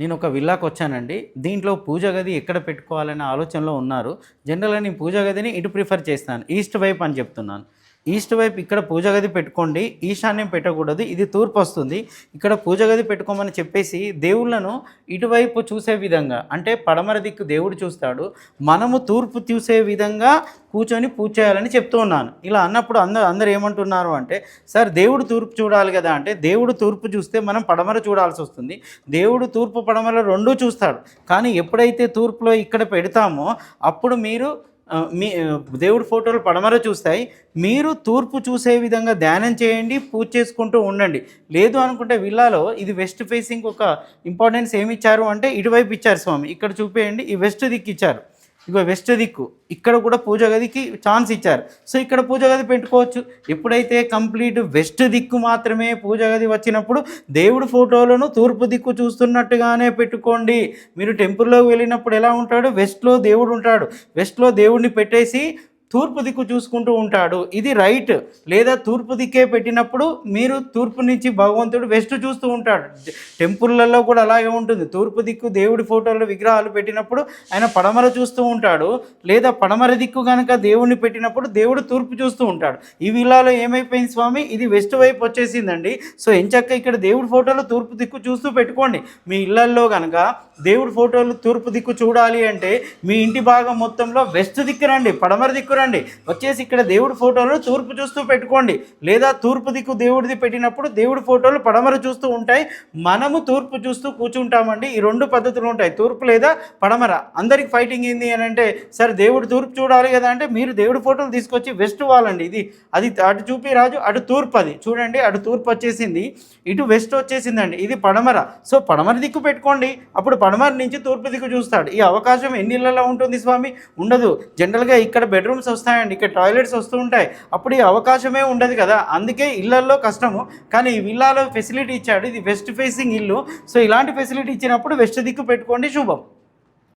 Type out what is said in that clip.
నేను ఒక విల్లాకి వచ్చానండి. దీంట్లో పూజ గది ఎక్కడ పెట్టుకోవాలనే ఆలోచనలో ఉన్నారు. జనరల్గా నేను పూజ గదిని ఇటు ప్రిఫర్ చేస్తాను. ఈస్ట్ వైపు అని చెప్తున్నాను. ఈస్ట్ వైపు ఇక్కడ పూజ గది పెట్టుకోండి ఈశాన్యం పెట్టకూడదు ఇది తూర్పు వస్తుంది. ఇక్కడ పూజ గది పెట్టుకోమని చెప్పేసి దేవుళ్ళను ఇటువైపు చూసే విధంగా అంటే పడమర దిక్కు దేవుడు చూస్తాడు మనము తూర్పు చూసే విధంగా కూర్చొని పూజ చేయాలని చెప్తూ ఉన్నాను. ఇలా అన్నప్పుడు అందరు అందరు ఏమంటున్నారు అంటే సార్ దేవుడు తూర్పు చూడాలి కదా అంటే దేవుడు తూర్పు చూస్తే మనం పడమర చూడాల్సి వస్తుంది. దేవుడు తూర్పు పడమర రెండూ చూస్తాడు. కానీ ఎప్పుడైతే తూర్పులో ఇక్కడ పెడతామో అప్పుడు మీరు మీ దేవుడి ఫోటోలు పడమర చూస్తాయి. మీరు తూర్పు చూసే విధంగా ధ్యానం చేయండి పూజ చేసుకుంటూ ఉండండి. లేదు అనుకుంటే విల్లాలో ఇది వెస్ట్ ఫేసింగ్ ఒక ఇంపార్టెన్స్ ఏమి ఇచ్చారు అంటే ఇటువైపు ఇచ్చారు స్వామి. ఇక్కడ చూపేయండి ఈ వెస్ట్ దిక్కు ఇచ్చారు. ఇగో వెస్ట్ దిక్కు. ఇక్కడ కూడా పూజ గదికి ఛాన్స్ ఇచ్చారు. సో ఇక్కడ పూజ గది పెట్టుకోవచ్చు. ఎప్పుడైతే కంప్లీట్ వెస్ట్ దిక్కు మాత్రమే పూజ గది వచ్చినప్పుడు దేవుడి ఫోటోలను తూర్పు దిక్కు చూస్తున్నట్టుగానే పెట్టుకోండి. మీరు టెంపుల్లోకి వెళ్ళినప్పుడు ఎలా ఉంటాడు? వెస్ట్లో దేవుడు ఉంటాడు. వెస్ట్లో దేవుడిని పెట్టేసి తూర్పు దిక్కు చూసుకుంటూ ఉంటాడు. ఇది రైట్ లేదా తూర్పు దిక్కే పెట్టినప్పుడు మీరు తూర్పు నుంచి భగవంతుడు వెస్ట్ చూస్తూ ఉంటాడు. టెంపుల్లలో కూడా అలాగే ఉంటుంది. తూర్పు దిక్కు దేవుడి ఫోటోలు విగ్రహాలు పెట్టినప్పుడు ఆయన పడమర చూస్తూ ఉంటాడు. లేదా పడమర దిక్కు కనుక దేవుడిని పెట్టినప్పుడు దేవుడు తూర్పు చూస్తూ ఉంటాడు. ఈ విల్లాలో ఏమైపోయింది స్వామి? ఇది వెస్ట్ వైపు వచ్చేసిందండి. సో ఎంచక్క ఇక్కడ దేవుడి ఫోటోలు తూర్పు దిక్కు చూస్తూ పెట్టుకోండి. మీ ఇళ్ళల్లో కనుక దేవుడి ఫోటోలు తూర్పు దిక్కు చూడాలి అంటే మీ ఇంటి భాగం మొత్తంలో వెస్ట్ దిక్కు రండి పడమర దిక్కు రండి. వచ్చేసి ఇక్కడ దేవుడి ఫోటోలు తూర్పు చూస్తూ పెట్టుకోండి. లేదా తూర్పు దిక్కు దేవుడిది పెట్టినప్పుడు దేవుడి ఫోటోలు పడమర చూస్తూ ఉంటాయి. మనము తూర్పు చూస్తూ కూర్చుంటామండి. ఈ రెండు పద్ధతులు ఉంటాయి. తూర్పు లేదా పడమర. అందరికి ఫైటింగ్ ఏంది అని అంటే సరే దేవుడు తూర్పు చూడాలి కదా అంటే మీరు దేవుడి ఫోటోలు తీసుకొచ్చి వెస్ట్ వాళ్ళండి. ఇది అది అటు చూపి రాజు అటు తూర్పు అది. చూడండి అటు తూర్పు వచ్చేసింది. ఇటు వెస్ట్ వచ్చేసిందండి. ఇది పడమర. సో పడమర దిక్కు పెట్టుకోండి. అప్పుడు పడమర నుంచి తూర్పు దిక్కు చూస్తాడు. ఈ అవకాశం ఎన్ని ఇళ్ళలో ఉంటుంది స్వామి? ఉండదు. జనరల్గా ఇక్కడ బెడ్రూమ్స్ వస్తాయండి ఇక్కడ టాయిలెట్స్ వస్తూ ఉంటాయి. అప్పుడు ఈ అవకాశమే ఉండదు కదా. అందుకే ఇళ్ళల్లో కష్టము. కానీ ఈ విల్లాలో ఫెసిలిటీ ఇచ్చాడు. ఇది వెస్ట్ ఫేసింగ్ ఇల్లు. సో ఇలాంటి ఫెసిలిటీ ఇచ్చినప్పుడు వెస్ట్ దిక్కు పెట్టుకోండి శుభం.